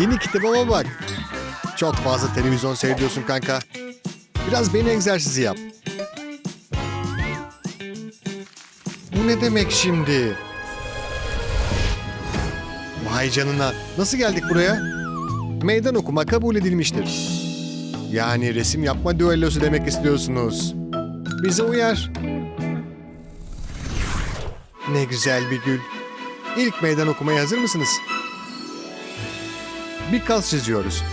yeni kitabıma bak. Çok fazla televizyon seyrediyorsun kanka. Biraz beyin egzersizi yap. Bu ne demek şimdi? Vay canına. Nasıl geldik buraya? Meydan okuma kabul edilmiştir. Yani resim yapma düellosu demek istiyorsunuz. Bize uyar. Ne güzel bir gül. İlk meydan okumaya hazır mısınız? Bir kaz çiziyoruz.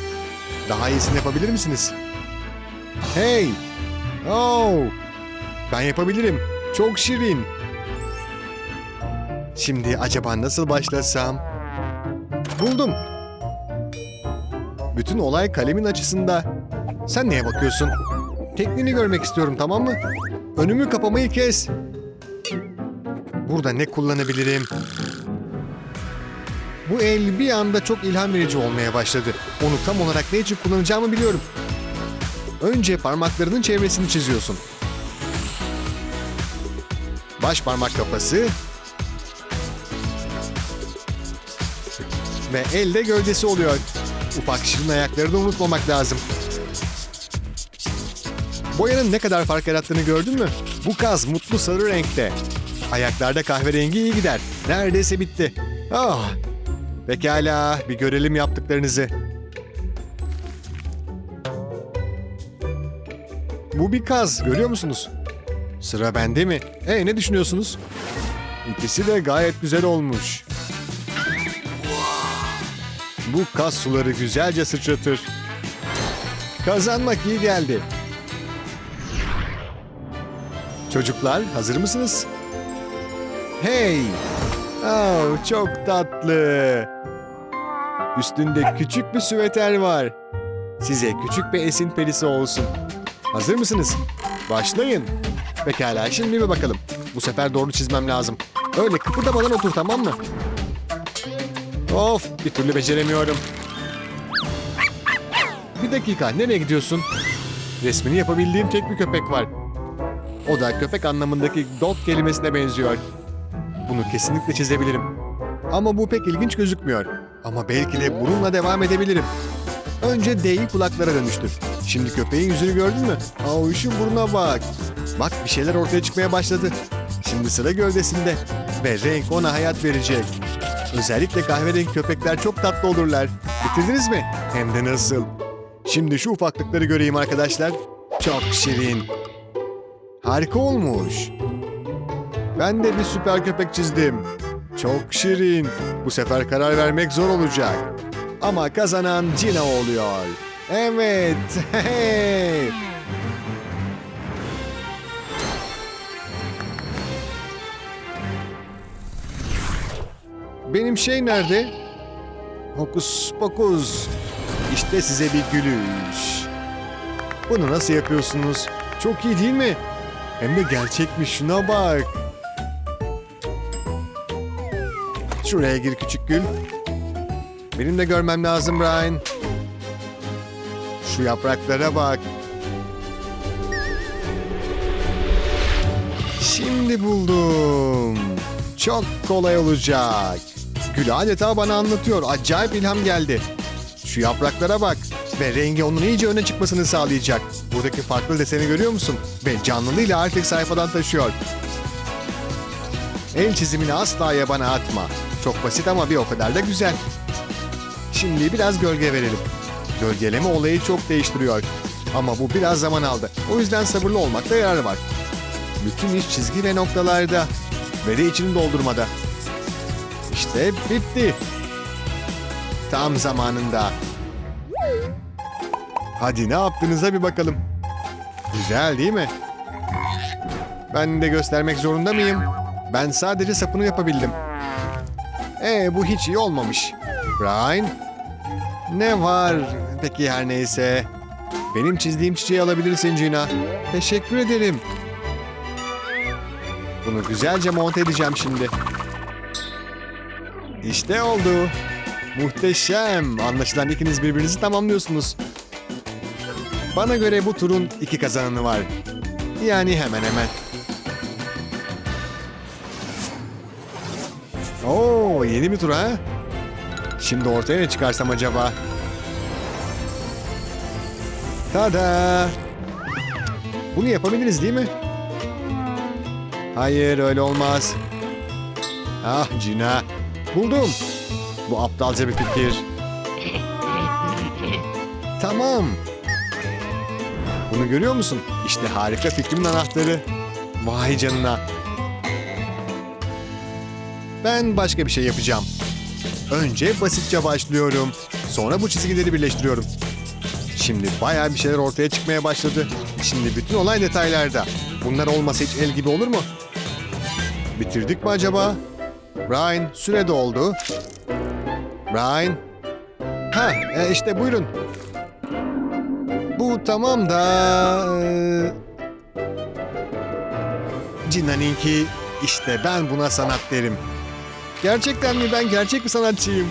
Daha iyisini yapabilir misiniz? Hey! Oh! Ben yapabilirim. Çok şirin. Şimdi acaba nasıl başlasam? Buldum. Bütün olay kalemin açısında. Sen neye bakıyorsun? Tekniğini görmek istiyorum tamam mı? Önümü kapamayı kes. Burada ne kullanabilirim? Bu el bir anda çok ilham verici olmaya başladı. Onu tam olarak ne için kullanacağımı biliyorum. Önce parmaklarının çevresini çiziyorsun. Baş parmak kafası ve elde gövdesi oluyor. Ufak şirin ayakları da unutmamak lazım. Boyanın ne kadar fark yarattığını gördün mü? Bu kaz mutlu sarı renkte. Ayaklarda kahverengi iyi gider. Neredeyse bitti. Ah, Pekala, bir görelim yaptıklarınızı. Bu bir kaz, görüyor musunuz? Sıra bende mi? E ne düşünüyorsunuz? İkisi de gayet güzel olmuş. Bu kaz suları güzelce sıçratır. Kazanmak iyi geldi. Çocuklar hazır mısınız? Hey! Oh, çok tatlı. Üstünde küçük bir süveter var. Size küçük bir esin perisi olsun. Hazır mısınız? Başlayın. Pekala şimdi bir bakalım. Bu sefer doğru çizmem lazım. Öyle kıpırdamadan otur tamam mı? Of bir türlü beceremiyorum. Bir dakika nereye gidiyorsun? Resmini yapabildiğim tek bir köpek var. O da köpek anlamındaki dog kelimesine benziyor. Bunu kesinlikle çizebilirim. Ama bu pek ilginç gözükmüyor. Ama belki de bununla devam edebilirim. Önce D'yi kulaklara dönüştür. Şimdi köpeğin yüzünü gördün mü? Aa şu burnuna bak. Bak bir şeyler ortaya çıkmaya başladı. Şimdi sıra gövdesinde. Ve renk ona hayat verecek. Özellikle kahverengi köpekler çok tatlı olurlar. Bitirdiniz mi? Hem de nasıl? Şimdi şu ufaklıkları göreyim arkadaşlar. Çok şirin. Harika olmuş. Ben de bir süper köpek çizdim. Çok şirin. Bu sefer karar vermek zor olacak. Ama kazanan Cina oluyor. Evet. Hey. Benim şey nerede? Hokus pokus. İşte size bir gülüş. Bunu nasıl yapıyorsunuz? Çok iyi değil mi? Hem de gerçekmiş şuna bak. Şuraya gir küçük gül. Benim de görmem lazım Brian. Şu yapraklara bak. Şimdi buldum. Çok kolay olacak. Gül adeta bana anlatıyor. Acayip ilham geldi. Şu yapraklara bak. Ve rengi onun iyice öne çıkmasını sağlayacak. Buradaki farklı deseni görüyor musun? Ve canlılığıyla artık sayfadan taşıyor. El çizimini asla yabana atma. Çok basit ama bir o kadar da güzel. Şimdi biraz gölge verelim. Gölgeleme olayı çok değiştiriyor. Ama bu biraz zaman aldı. O yüzden sabırlı olmakta yarar var. Bütün iş çizgi ve noktalarda. Ve de içini doldurmada. İşte bitti. Tam zamanında. Hadi ne yaptığınıza bir bakalım. Güzel değil mi? Ben de göstermek zorunda mıyım? Ben sadece sapını yapabildim. Ee bu hiç iyi olmamış. Brian? Ne var? Peki her neyse. Benim çizdiğim çiçeği alabilirsin Gina. Teşekkür ederim. Bunu güzelce monte edeceğim şimdi. İşte oldu. Muhteşem. Anlaşılan ikiniz birbirinizi tamamlıyorsunuz. Bana göre bu turun iki kazananı var. Yani hemen hemen. Yeni bir tur ha? Şimdi ortaya ne çıkarsam acaba? Tada! Bunu yapabiliriz değil mi? Hayır öyle olmaz. Ah Cina. Buldum. Bu aptalca bir fikir. Tamam. Bunu görüyor musun? İşte harika fikrimin anahtarı. Vay canına. Ben başka bir şey yapacağım. Önce basitçe başlıyorum. Sonra bu çizgileri birleştiriyorum. Şimdi bayağı bir şeyler ortaya çıkmaya başladı. Şimdi bütün olay detaylarda. Bunlar olmasa hiç el gibi olur mu? Bitirdik mi acaba? Brian süre doldu. Brian. Ha e, işte buyurun. Bu tamam da... E... Cina'ninki işte ben buna sanat derim. Gerçekten mi ben gerçek bir sanatçıyım?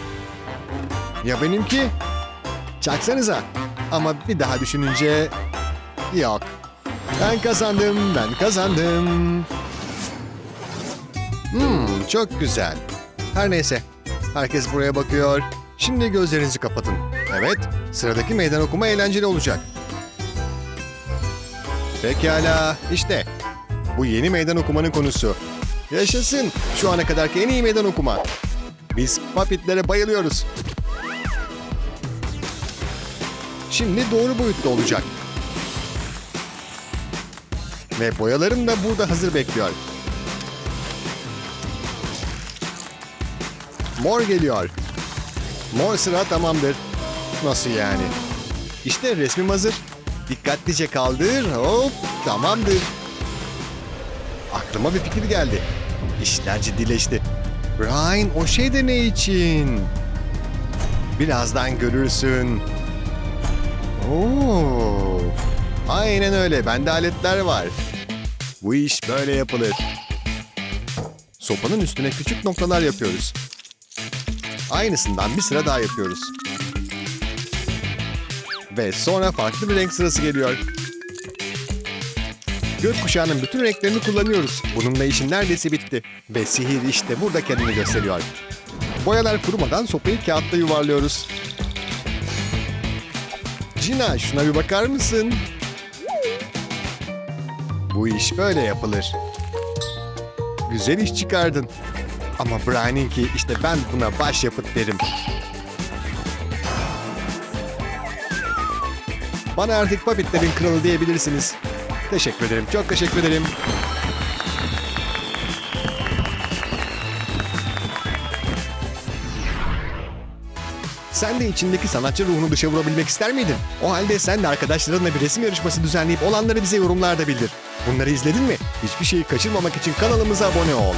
Ya benimki? Çaksanıza. Ama bir daha düşününce... Yok. Ben kazandım, ben kazandım. Hmm, çok güzel. Her neyse. Herkes buraya bakıyor. Şimdi gözlerinizi kapatın. Evet, sıradaki meydan okuma eğlenceli olacak. Pekala, işte. Bu yeni meydan okumanın konusu. Yaşasın. Şu ana kadarki en iyi meydan okuma. Biz papitlere bayılıyoruz. Şimdi doğru boyutta olacak. Ve boyalarım da burada hazır bekliyor. Mor geliyor. Mor sıra tamamdır. Nasıl yani? İşte resmim hazır. Dikkatlice kaldır. Hop tamamdır. Aklıma bir fikir geldi. İşler ciddileşti. Brian o şey de ne için? Birazdan görürsün. Oo. Aynen öyle. Bende aletler var. Bu iş böyle yapılır. Sopanın üstüne küçük noktalar yapıyoruz. Aynısından bir sıra daha yapıyoruz. Ve sonra farklı bir renk sırası geliyor. Gökkuşağının bütün renklerini kullanıyoruz. Bununla işim neredeyse bitti. Ve sihir işte burada kendini gösteriyor. Boyalar kurumadan sopayı kağıtta yuvarlıyoruz. Cina şuna bir bakar mısın? Bu iş böyle yapılır. Güzel iş çıkardın. Ama Brian'inki işte ben buna başyapıt derim. Bana artık Puppetlerin kralı diyebilirsiniz. Teşekkür ederim, çok teşekkür ederim. Sen de içindeki sanatçı ruhunu dışa vurabilmek ister miydin? O halde sen de arkadaşlarınla bir resim yarışması düzenleyip olanları bize yorumlarda bildir. Bunları izledin mi? Hiçbir şeyi kaçırmamak için kanalımıza abone ol.